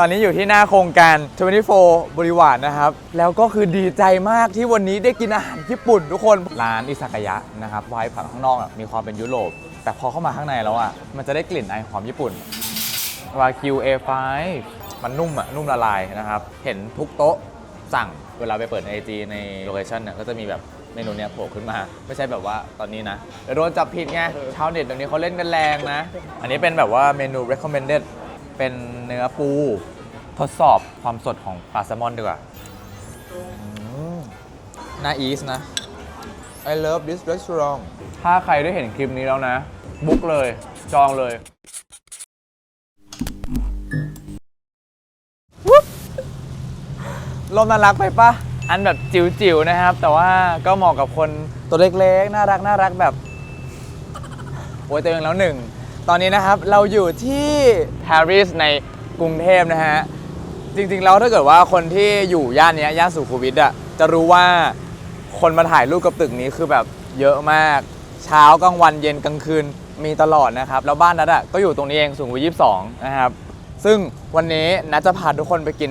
ตอนนี้อยู่ที่หน้าโครงการ 24 บริวารนะครับ แล้วก็คือดีใจมากที่วันนี้ได้กินอาหารญี่ปุ่นทุกคน ร้านอิซากายะนะครับไว้ผักข้างนอกมีความเป็นยุโรป แต่พอเข้ามาข้างในแล้วอะ มันจะได้กลิ่นไอหอมญี่ปุ่นวากิว A5 มันนุ่มอะ นุ่มละลายนะครับ เห็นทุกโต๊ะสั่ง เวลาไปเปิดในไอจีในโลเคชั่นเนี่ยก็จะมีแบบเมนูเนี้ยโผล่ขึ้นมา ไม่ใช่แบบว่าตอนนี้นะเดี๋ยวโดนจับผิดไงชาวเน็ตเดี๋ยวนี้เขาเล่นกันแรงนะ อันนี้เป็นแบบว่าเมนู recommended เป็นเนื้อปู ทดสอบความสดของปลาแซลมอนดีกว่าอืมน่าอีสนะ I love this restaurant ถ้าใครได้เห็นคลิปนี้แล้วนะ บุ๊กเลย จองเลย ลมน่ารักไปปะ อันแบบจิ๋วๆนะครับ แต่ว่าก็เหมาะกับคนตัวเล็กๆ น่ารักน่ารักแบบ โอ้ยตัวเองแล้วหนึ่ง ตอนนี้นะครับเราอยู่ที่ปารีสในกรุงเทพนะฮะ จริงๆแล้วถ้าเกิดว่าคนที่อยู่ย่านเนี้ยย่านสุขุมวิทอะจะรู้ว่าคนมาถ่ายรูปกับตึกนี้คือแบบเยอะมาก เช้ากลางวันเย็นกลางคืนมีตลอดนะครับ แล้วบ้านนัดอะก็อยู่ตรงนี้เองสุขุมวิทยี่สองนะครับ ซึ่งวันนี้นัดจะพาทุกคนไปกิน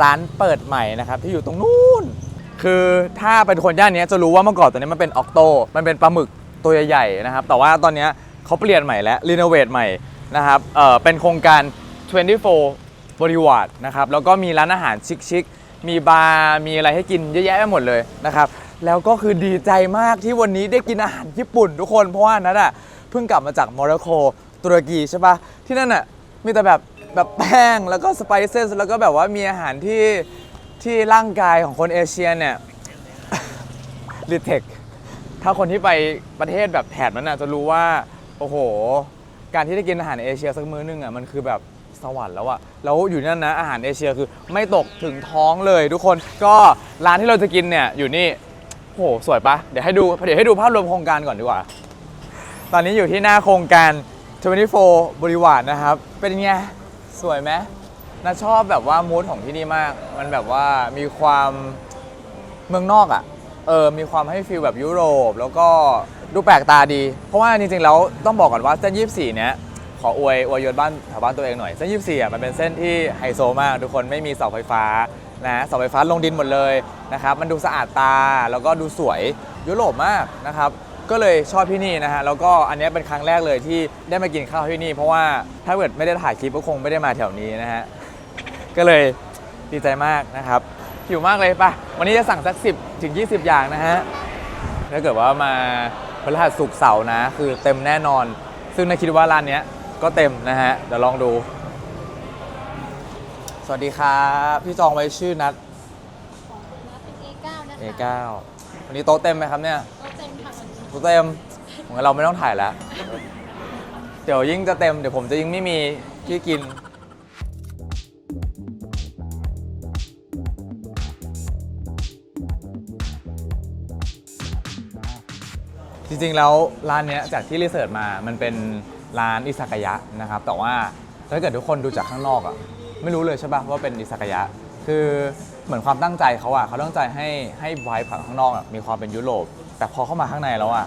ร้านเปิดใหม่นะครับ ที่อยู่ตรงนู้นคือถ้าเป็นคนย่านนี้จะรู้ว่าเมื่อก่อนตัวนี้มันเป็นออกโต มันเป็นปลาหมึกตัวใหญ่ๆนะครับ แต่ว่าตอนนี้ เขาเปลี่ยนใหม่แล้วรีโนเวทใหม่นะครับเออเป็นโครงการ 24 บริวารนะครับแล้วก็มีร้านอาหารชิคๆมีบาร์มีอะไรให้กินเยอะแยะไปหมดเลยนะครับแล้วก็คือดีใจมากที่วันนี้ได้กินอาหารญี่ปุ่นทุกคนเพราะว่านัทอะเพิ่งกลับมาจากโมร็อกโกตุรกีใช่ปะที่นั่นอะมีแต่แบบแบบแป้งแล้วก็สไปเซสแล้วก็แบบว่ามีอาหารที่ที่ร่างกายของคนเอเชียเนี่ยรีเทคถ้าคนที่ไปประเทศแบบแถบนั้นน่ะจะรู้ว่า โอ้โห การที่ได้กินอาหารเอเชียสักมื้อนึงอะมันคือแบบสวรรค์แล้วอะแล้วอยู่นั่นนะอาหารเอเชียคือไม่ตกถึงท้องเลยทุกคนก็ร้านที่เราจะกินเนี่ยอยู่นี่โอ้โหสวยปะเดี๋ยวให้ดูเดี๋ยวให้ดูภาพรวมโครงการก่อนดีกว่า ตอนนี้อยู่ที่หน้าโครงการ 24 บริวารนะครับ เป็นไงสวยไหมน่าชอบแบบว่ามูดของที่นี่มาก มันแบบว่ามีความเมืองนอกอะ่ะเออมีความให้ฟีลแบบยุโรป แล้วก็ดูแปลกตาดี เพราะว่าจริงๆแล้วต้องบอกก่อนว่าเส้น 24 เนี้ยขออวยอวยยศบ้านแถวบ้านตัวเองหน่อย เส้น 24อะมันเป็นเส้นที่ไฮโซมาก ทุกคนไม่มีเสาไฟฟ้านะเสาไฟฟ้าลงดินหมดเลยนะครับมันดูสะอาดตาแล้วก็ดูสวยยุโรปมากนะครับก็เลยชอบที่นี่นะฮะแล้วก็อันนี้เป็นครั้งแรกเลยที่ได้มากินข้าวที่นี่ เพราะว่าถ้าเกิดไม่ได้ถ่ายคลิปก็คงไม่ได้มาแถวนี้นะฮะก็เลยดีใจมากนะครับหิวมากเลยปะวันนี้จะสั่งสัก 10ถึง20 อย่างนะฮะถ้าเกิดว่ามา พฤหัสศุกร์เสาร์นะ คือเต็มแน่นอน ซึ่งนาคิดว่าร้านเนี้ยก็เต็มนะฮะ เดี๋ยวลองดู สวัสดีครับพี่จองไว้ชื่อนัด A9 นะคะ A9 วันนี้โต๊ะเต็มไหมครับเนี่ย โต๊ะเต็มค่ะวันนี้โต๊ะเต็มงั้นเราไม่ต้องถ่ายแล้ว เดี๋ยวยิ่งจะเต็มเดี๋ยวผมจะยิ่งไม่มีที่กิน จริงๆแล้วร้านเนี้ยจากที่รีเสิร์ชมามันเป็นร้านอิซากายะนะครับแต่ว่าถ้าเกิดทุกคนดูจากข้างนอกอะไม่รู้เลยใช่ปะว่าเป็นอิซากายะ คือเหมือนความตั้งใจเขาอะเขาตั้งใจให้ให้ไวท์ผังข้างนอกอะมีความเป็นยุโรป แต่พอเข้ามาข้างในแล้วอะ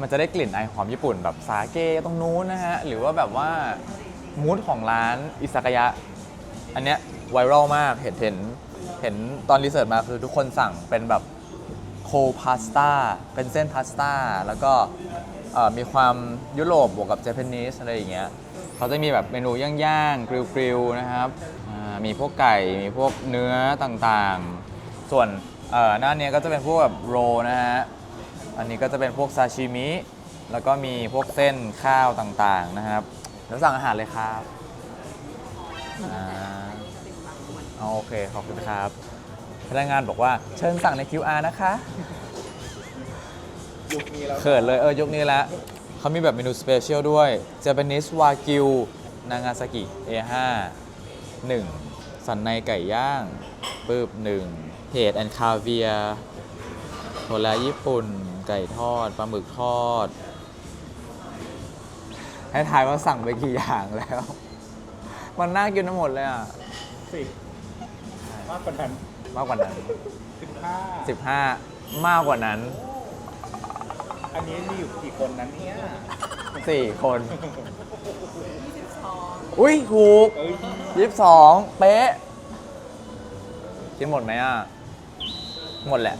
มันจะได้กลิ่นไอหอมญี่ปุ่นแบบสาเกตรงนู้นนะฮะหรือว่าแบบว่ามูดของร้านอิซากายะ อันเนี้ยไวรัลมากเห็นเห็นเห็นตอนรีเสิร์ชมาคือทุกคนสั่งเป็นแบบ โคพาสต้าเป็นเส้นพาสต้าแล้วก็เอ่อมีความยุโรปบวกกับเจแปนิสอะไรอย่างเงี้ยเขาจะมีแบบเมนูย่างๆกริลๆนะครับอ่ามีพวกไก่มีพวกเนื้อต่างๆ ส่วนเอ่อหน้าเนี้ยก็จะเป็นพวกแบบโรนะฮะอันนี้ก็จะเป็นพวกซาชิมิแล้วก็มีพวกเส้นข้าวต่างๆนะครับเดี๋ยวสั่งอาหารเลยครับอ่าเอาโอเค ขอบคุณครับ พนักงานบอกว่าเชิญสั่งใน QR นะคะยุคนี้แล้วเขินเลยเออยุคนี้แล้วเขามีแบบเมนูสเปเชียลด้วย Japanese Wagyu นางาซากิ A5 1 สันในไก่ย่างปึ๊บ1เห็ดแอนคาเวียโทราญี่ปุ่น ไก่ทอดปลาหมึกทอด ให้ทายว่าสั่งไปกี่อย่างแล้ว มันน่ากินทั้งหมดเลยอะสิมากกว่านั้น มากกว่านั้น สิบห้า15 มากกว่านั้น อันนี้มีอยู่กี่คนนั้นเนี่ย4 คน อุ้ยถูกเอ้ยยี่สิบสองเป๊ะ กินหมดไหมอะ หมดแหละ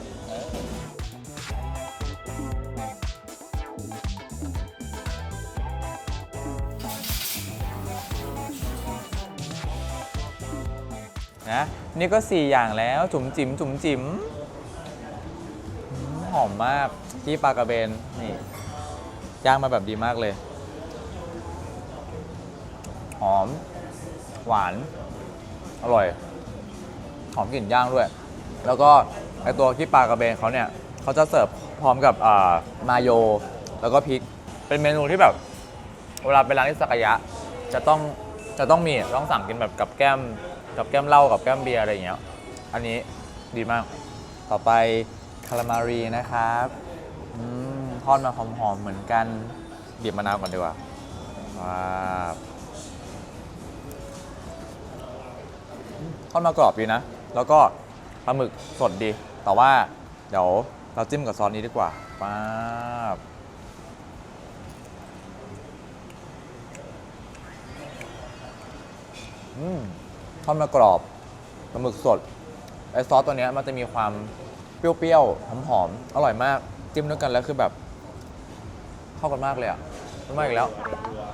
นะนี่ก็ 4 อย่างแล้วจุ๋มจิ๋มจุ๋มจิ๋มหอมมากที่ปลากระเบนนี่ย่างมาแบบดีมากเลย หอม หวาน อร่อย หอมกลิ่นย่างด้วย แล้วก็ไอตัวที่ปลากระเบนเขาเนี่ยเขาจะเสิร์ฟพร้อมกับมาโย แล้วก็พริก เป็นเมนูที่แบบ เวลาไปร้านที่สักยะ จะต้องจะต้องมีต้องสั่งกินแบบกับแก้ม กับแก้มเหล้ากับแก้มเบียร์อะไรอย่างเงี้ย อันนี้ดีมาก ต่อไปคารามารีนะครับอืมทอดมาหอมๆเหมือนกันบีบมะนาวก่อนดีกว่าว้าวทอดมากรอบดีนะ แล้วก็ปลาหมึกสดดี แต่ว่าเดี๋ยวเราจิ้มกับซอสนี้ดีกว่าป๊าบอืม ทอดมากรอบปลาหมึกสดไอซอสตัวเนี้ยมันจะมีความเปรี้ยวๆหอมๆอร่อยมากจิ้มด้วยกันแล้วคือแบบเข้ากันมากเลยอะมันมากอีกแล้ว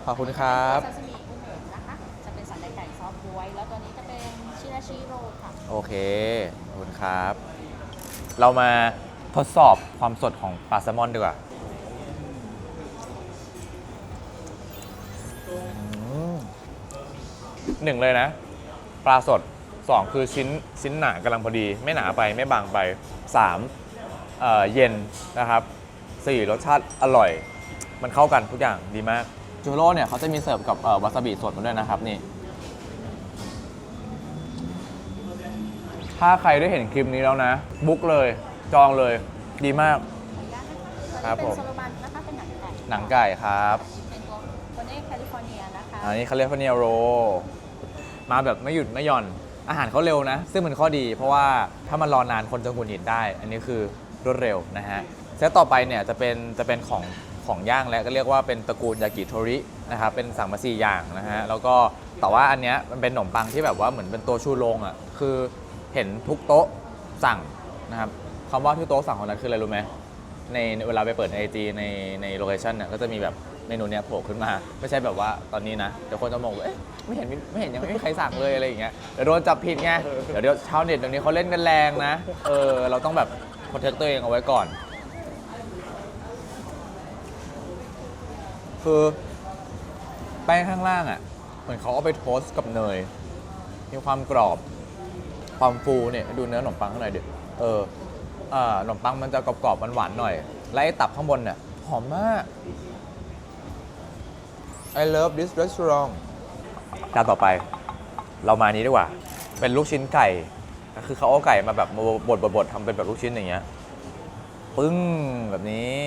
ขอบคุณครับซาซิมิกุ้งหมูนะคะ จะเป็นสันในไก่ซอสบวย แล้วตัวนี้จะเป็นชิราชิโรค่ะ โอเคขอบคุณครับ เรามาทดสอบความสดของปลาแซลมอนดีกว่าอืมหนึ่งเลยนะ ปลาสดสองคือชิ้นชิ้นหนากำลังพอดี ไม่หนาไปไม่บางไปสามเอ่อเย็นนะครับสี่รสชาติอร่อย มันเข้ากันทุกอย่างดีมาก จูโร่เนี่ยเขาจะมีเสิร์ฟกับเอ่อวาซาบิสดมาด้วยนะครับนี่ถ้าใครได้เห็นคลิปนี้แล้วนะ บุ๊กเลยจองเลยดีมากขออนุญาตนะคะครับผม เป็นโซโลบันนะคะเป็นหนังไก่หนังไก่ครับ เป็นตัวโคเน่แคลิฟอร์เนียนะคะ อันนี้เขาเรียกว่าเนียโร มาแบบไม่หยุดไม่หย่อน อาหารเขาเร็วนะ ซึ่งมันข้อดี เพราะว่าถ้ามันรอนานคนจะหงุดหงิดได้ อันนี้คือรวดเร็วนะฮะเซตต่อไปเนี่ยจะเป็นจะเป็นของของย่างและก็เรียกว่าเป็นตระกูลยากิโทรินะครับเป็นสั่งมาสี่อย่างนะฮะแล้วก็แต่ว่าอันเนี้ยมันเป็นขนมปังที่แบบว่าเหมือนเป็นตัวชูโรงอะคือเห็นทุกโต๊ะสั่งนะครับคำว่าทุกโต๊ะสั่งของนั้นคืออะไรรู้ไหมในเวลาไปเปิดไอจีในในโลเคชันเนี่ยก็จะมีแบบ เมนูเนี้ยโผล่ขึ้นมา ไม่ใช่แบบว่าตอนนี้นะเดี๋ยวคนจะมองว่าเอ๊ะไม่เห็นมีไม่เห็นยังไม่มีใครสั่งเลยอะไรอย่างเงี้ยเดี๋ยวโดนจับผิดไงเดี๋ยวเดี๋ยวชาวเน็ตเดี๋ยวนี้เขาเล่นกันแรงนะเออเราต้องแบบโปรเทคตัวเองเอาไว้ก่อน คือแป้งข้างล่างอะเหมือนเขาเอาไปโทสต์กับเนยมีความกรอบความฟูเนี่ยดูเนื้อขนมปังข้างในดิเอออ่าขนมปังมันจะกรอบๆหวานๆหน่อย และไอ้ตับข้างบนเนี่ยหอมมาก I love this restaurant จานต่อไปเรามานี้ดีกว่า เป็นลูกชิ้นไก่ คือเขาเอาไก่มาแบบมาบดบดทำเป็นแบบลูกชิ้นอย่างเงี้ย ปึ้งแบบนี้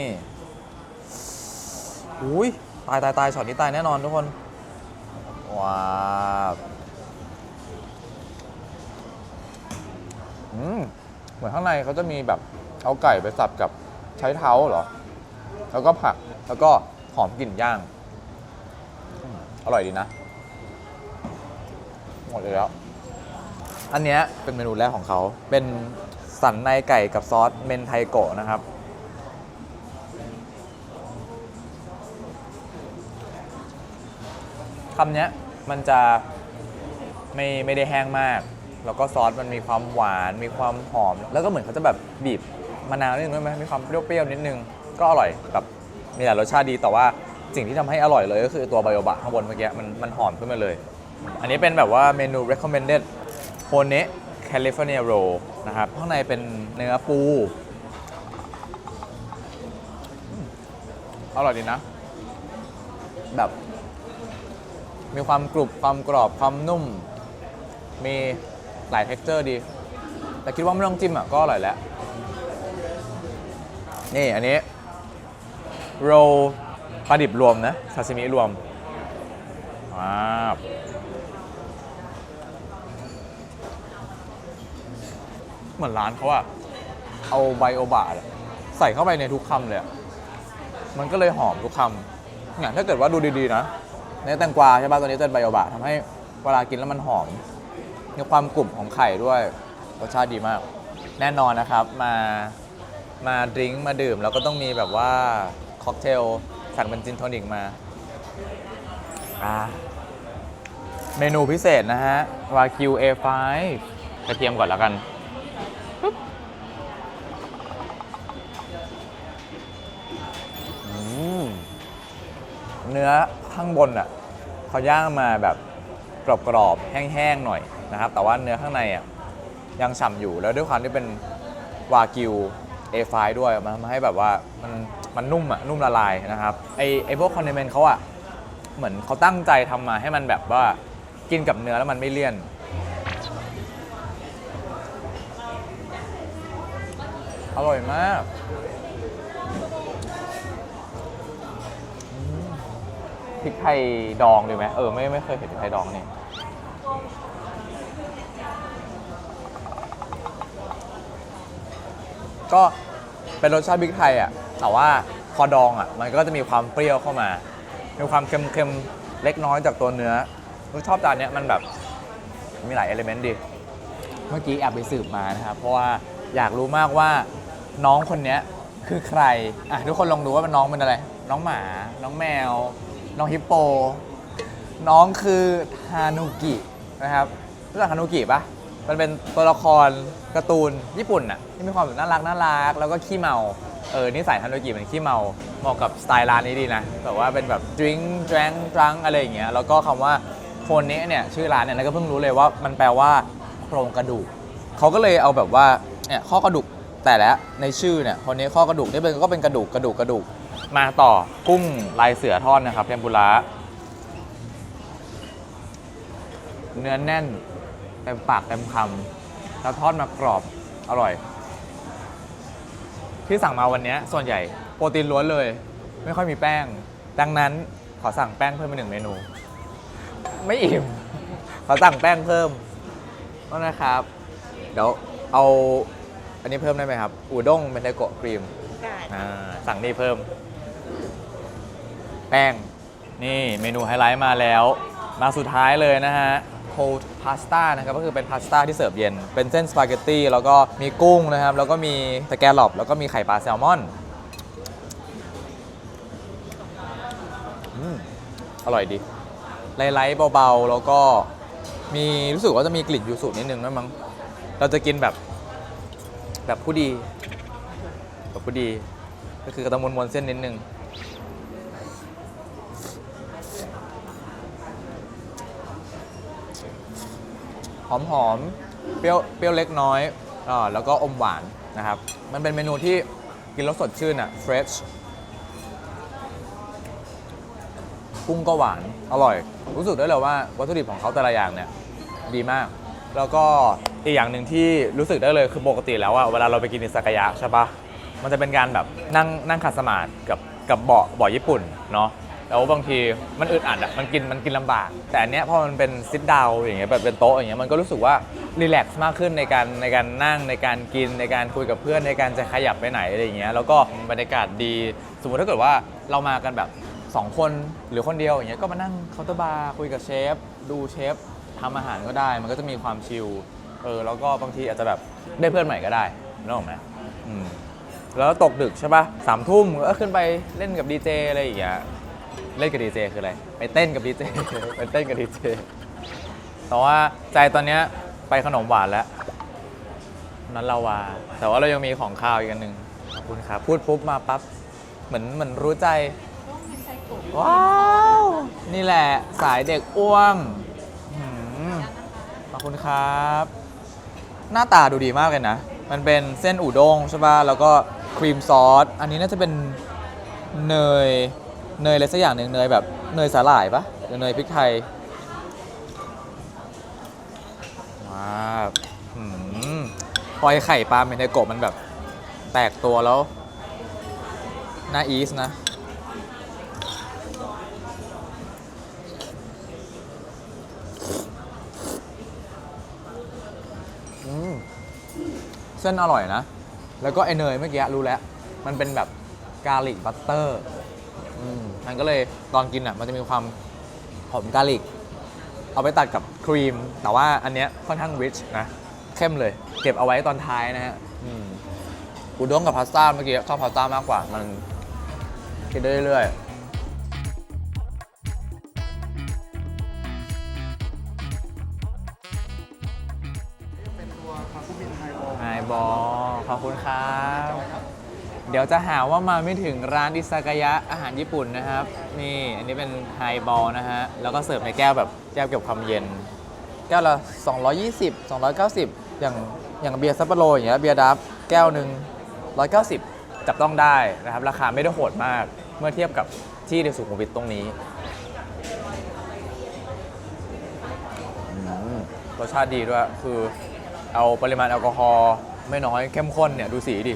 อุ้ยตายตายตายช็อตนี้ตายแน่นอนทุกคน ว้าวอืมเหมือนข้างในเขาจะมีแบบเอาไก่ไปสับกับใช้เท้าเหรอ แล้วก็ผัก แล้วก็หอมกลิ่นย่าง อร่อยดีนะ หมดเลยแล้ว อันเนี้ยเป็นเมนูแรกของเขา เป็นสันในไก่กับซอสเมนไทโกะนะครับ คำเนี้ยมันจะไม่ไม่ได้แห้งมาก แล้วก็ซอสมันมีความหวาน มีความหอม แล้วก็เหมือนเขาจะแบบบีบมะนาวนิดนึงด้วยไหมมีความเปรี้ยวๆนิดนึง ก็อร่อยแบบมีหลายรสชาติดีแต่ว่า สิ่งที่ทำให้อร่อยเลยก็คือตัวไบโอบะข้างบนเมื่อกี้มันมันหอมขึ้นมาเลย อันนี้เป็นแบบว่าเมนู recommended โ o เน California roll นะครับข้างในเป็นเนื้อปู อร่อยดีนะ แบบ มีความกรุบความกรอบความนุ่ม มีหลาย t e x t อร์ดี แต่คิดว่าไม่ต้องจิ้มอะก็อร่อยแล้ว นี่อันนี้โร ปลาดิบรวมนะซาซิมิรวมว้าวเหมือนร้านเขาอะเอาไบโอบะอะใส่เข้าไปในทุกคำเลย มันก็เลยหอมทุกคำอย่างถ้าเกิดว่าดูดีๆนะเนื้อแตงกวาใช่ป่ะตัวนี้เป็นไบโอบะทำให้เวลากินแล้วมันหอม มีความกรุบของไข่ด้วยรสชาติดีมาก แน่นอนนะครับมามาดริงมาดื่มแล้วก็ต้องมีแบบว่าค็อกเทล สั่งเป็นจินโทนิกมาอ่าเมนูพิเศษนะฮะ วาคิว A5 กระเทียมก่อนแล้วกันปึ๊บอืมเนื้อข้างบนอะเขาย่างมาแบบกรอบๆ แห้งๆ หน่อยนะครับ แต่ว่าเนื้อข้างในอะยังฉ่ำอยู่แล้วด้วยความที่เป็นวากิว A5 ด้วยมันทำให้แบบว่ามันมันนุ่มอะนุ่มละลายนะครับไอไอพวกคอนเนเมนต์เขาอะเหมือนเขาตั้งใจทำมาให้มันแบบว่ากินกับเนื้อแล้วมันไม่เลี่ยน อร่อยมากพริกไทยดองดีไหมเออไม่ไม่เคยเห็นพริกไทยดองนี่ ก็เป็นรสชาติพริกไทยอะแต่ว่าพอดองอะมันก็จะมีความเปรี้ยวเข้ามา มีความเค็มๆเล็กน้อยจากตัวเนื้อรู้ชอบจานเนี้ยมันแบบมีหลายเอลิเมนต์ดี เมื่อกี้แอบไปสืบมานะครับ เพราะว่าอยากรู้มากว่าน้องคนเนี้ยคือใคร อะทุกคนลองดูว่ามันน้องเป็นอะไร น้องหมา น้องแมว น้องฮิปโป น้องคือฮานุกินะครับรู้จักฮานุกิปะมันเป็นตัวละคร การ์ตูนญี่ปุ่นอะที่มีความแบบน่ารักน่ารักแล้วก็ขี้เมาเออนิสัยฮานุกิเป็นขี้เมาเหมาะกับสไตล์ร้านนี้ดีนะแบบว่าเป็นแบบ drink drank drunk อะไรอย่างเงี้ยแล้วก็คำว่าโคนนี้เนี่ยชื่อร้านเนี่ยนัทก็เพิ่งรู้เลยว่ามันแปลว่าโครงกระดูกเขาก็เลยเอาแบบว่าเนี่ยข้อกระดูกแต่ละในชื่อเนี่ยคนนี้ข้อกระดูกนี่เป็นก็เป็นกระดูกกระดูกกระดูกมาต่อกุ้งลายเสือทอดนะครับเทมปุระเนื้อแน่นเต็มปากเต็มคำ แล้วทอดมากรอบอร่อย ที่สั่งมาวันเนี้ยส่วนใหญ่โปรตีนล้วนเลย ไม่ค่อยมีแป้ง ดังนั้นขอสั่งแป้งเพิ่มไปหนึ่งเมนู ไม่อิ่ม ขอสั่งแป้งเพิ่มก็นะครับ เดี๋ยวเอาอันนี้เพิ่มได้ไหมครับ อูด้งเมนเทโกะครีมได้อ่าสั่งนี่เพิ่ม แป้ง นี่เมนูไฮไลท์มาแล้ว มาสุดท้ายเลยนะฮะ cold pasta นะครับก็คือเป็นพาสต้าที่เสิร์ฟเย็น เป็นเส้นสปาเกตตี้แล้วก็มีกุ้งนะครับ แล้วก็มีสแกลลอปแล้วก็มีไข่ปลาแซลมอนอืมอร่อยดีไลท์ๆเบาๆ แล้วก็มีรู้สึกว่าจะมีกลิ่นยูสุนิดนึงนะมั้ง เราจะกินแบบแบบผู้ดี แบบผู้ดี ก็คือกระตมวนมวนๆเส้นนิดนึง หอมหอมๆเปรี้ยวเปรี้ยวเล็กน้อยอ่าแล้วก็อมหวานนะครับ มันเป็นเมนูที่กินแล้วสดชื่นอะ fresh กุ้งก็หวานอร่อย รู้สึกได้เลยว่าวัตถุดิบของเขาแต่ละอย่างเนี่ยดีมาก แล้วก็อีกอย่างหนึ่งที่รู้สึกได้เลยคือปกติแล้วอะเวลาเราไปกินอิซากายะใช่ปะมันจะเป็นการแบบนั่งนั่งขัดสมาธิกับกับเบาะเบาะญี่ปุ่นเนาะ แล้วบางทีมันอึดอัดอะมันกินมันกินลำบาก แต่อันเนี้ยพอมันเป็นซิ t ดาวอย่างเงี้ยแบบเป็นโต๊ะอย่างเงี้ยมันก็รู้สึกว่ารีแลกซ์มากขึ้นในการในการนั่งในการกินในการคุยกับเพื่อนในการจะขยับไปไหนอะไรอย่างเงี้ยแล้วก็บรรยากาศดี สมมติถ้าเกิดว่าเรามากันแบบสองคนหรือคนเดียวอย่างเงี้ยก็มานั่งเคาน์เตอร์บาร์คุยกับเชฟ ดูเชฟทำอาหารก็ได้ มันก็จะมีความชิลเออแล้วก็บางทีอาจจะแบบได้เพื่อนใหม่ก็ได้นึกออกไหมอืม แล้วตกดึกใช่ปะสามทุ่มก็ขึ้นไปเล่นกับดีเจอะไรอย่างเงี้ย เล่นกับดีเจคืออะไร ไปเต้นกับดีเจ ไปเต้นกับดีเจ แต่ว่าใจตอนเนี้ยไปขนมหวานแล้ว นั้นเราว่าแต่ว่าเรายังมีของข้าวอีกอันหนึ่งขอบคุณครับพูดปุ๊บมาปั๊บ เหมือนเหมือนรู้ใจต้องเป็นไส้กรอกว้าว นี่แหละสายเด็กอ้วมหืมขอบคุณครับ หน้าตาดูดีมากเลยนะ มันเป็นเส้นอูด้งใช่ป่ะ แล้วก็ครีมซอส อันนี้น่าจะเป็นเนย เนยอะไรสักอย่างหนึ่งเนยแบบเนยสาหร่ายปะหรือเนยพริกไทยว้าวหืมพอยไข่ปลาเมนไทโกะมันแบบแตกตัวแล้วน่าอีสนะเส้นอร่อยนะ แล้วก็ไอเนยเมื่อกี้รู้แล้ว มันเป็นแบบกาลิกบัตเตอร์ มมันก็เลยตอนกินอะมันจะมีความหอมกาลิก เอาไปตัดกับครีม แต่ว่าอันเนี้ยค่อนข้างริชนะ เข้มเลย เก็บเอาไว้ตอนท้ายนะฮะอืมอุด้งกับพาสต้าเมื่อกี้ชอบพาสต้ามากกว่า มันกินได้เรื่อยๆเป็นตัวคาคุบินไฮโบไฮบอลขอบคุณครับ เดี๋ยวจะหาว่ามาไม่ถึงร้านอิซากายะอาหารญี่ปุ่นนะครับ นี่อันนี้เป็นไฮบอลนะฮะ แล้วก็เสิร์ฟในแก้วแบบแก้วเก็บความเย็น แก้วละ 220 290 อย่างอย่างเบียร์ซัปโปโรอย่างเงี้ยเบียร์ดับแก้วหนึ่ง190 จับต้องได้นะครับ ราคาไม่ได้โหดมากเมื่อเทียบกับที่ในสุขุมวิทตรงนี้รสชาติดีด้วยคือเอาปริมาณแอลกอฮอล์ไม่น้อยเข้มข้นเนี่ยดูสีดิ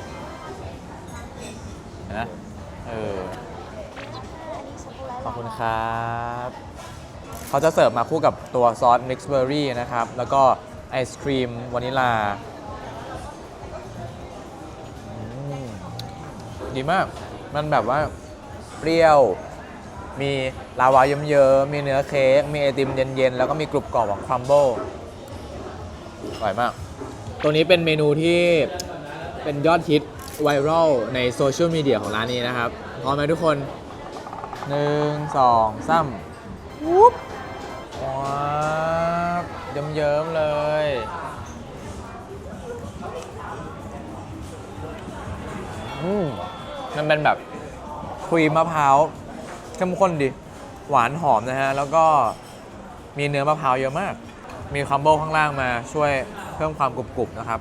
นไหมเออขอบคุณครับ เขาจะเสิร์ฟมาคู่กับตัวซอสมิกซ์เบอร์รี่นะครับ แล้วก็ไอศครีมวานิลาดีมาก มันแบบว่าเปรี้ยว มีลาวาเยิ้มๆมีเนื้อเค้ก มีไอติมเย็นๆ แล้วก็มีกรุบกรอบของครัมเบิลอร่อยมาก ตัวนี้เป็นเมนูที่เป็นยอดฮิต ไวรัลในโซเชียลมีเดียของร้านนี้นะครับ พร้อมไหมทุกคนหนึ่งสองสามวุ๊บว้าวเยิ้มๆเลย อืมมันเป็นแบบครีมมะพร้าวเข้มข้นดี หวานหอมนะฮะ แล้วก็มีเนื้อมะพร้าวเยอะมาก มีคัมโบข้างล่างมาช่วยเพิ่มความกรุบๆนะครับ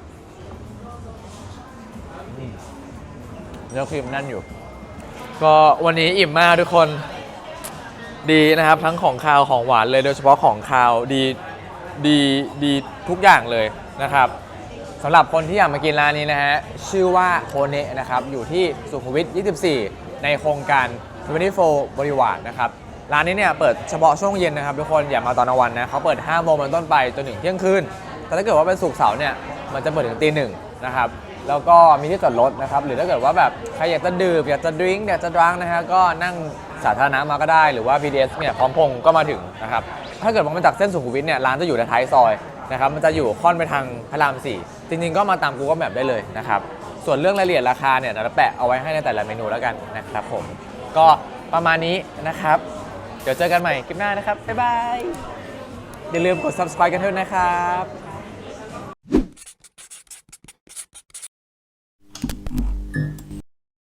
เนื้อครีมแน่นอยู่ ก็วันนี้อิ่มมากทุกคนดีนะครับ ทั้งของคาวของหวานเลยโดยเฉพาะของคาวดีดีดีทุกอย่างเลยนะครับสำหรับคนที่อยากมากินร้านนี้นะฮะ ชื่อว่าโคเนะนะครับ อยู่ที่สุขุมวิท 24 ในโครงการ24บริวารนะครับ ร้านนี้เนี่ยเปิดเฉพาะช่วงเย็นนะครับ ทุกคนอย่ามาตอนกลางวันนะเขาเปิด 5 โมงเป็นต้นไปจนถึงเที่ยงคืน แต่ถ้าเกิดว่าเป็นศุกเสาร์เนี่ยมันจะเปิดถึงตีหนึ่ง นะครับแล้วก็มีที่จอดรถนะครับหรือถ้าเกิดว่าแบบใครอยากจะดื่มอยากจะดื่มอยากจะดรังนะฮะก็นั่งสาธารณะมาก็ได้หรือว่า BTS เนี่ยพร้อมพงก็มาถึงนะครับถ้าเกิดว่ามาจากเส้นสุขุมวิทเนี่ยร้านจะอยู่ในท้ายซอยนะครับมันจะอยู่ค่อนไปทางพระราม 4 จริงๆ ก็มาตาม Google Map ได้เลยนะครับส่วนเรื่องรายละเอียดราคาเนี่ยเราแปะเอาไว้ให้ในแต่ละเมนูแล้วกันนะครับผมก็ประมาณนี้นะครับ เดี๋ยวเจอกันใหม่คลิปหน้านะครับบ๊ายบายอย่าลืมกด subscribe กันด้วยนะครับ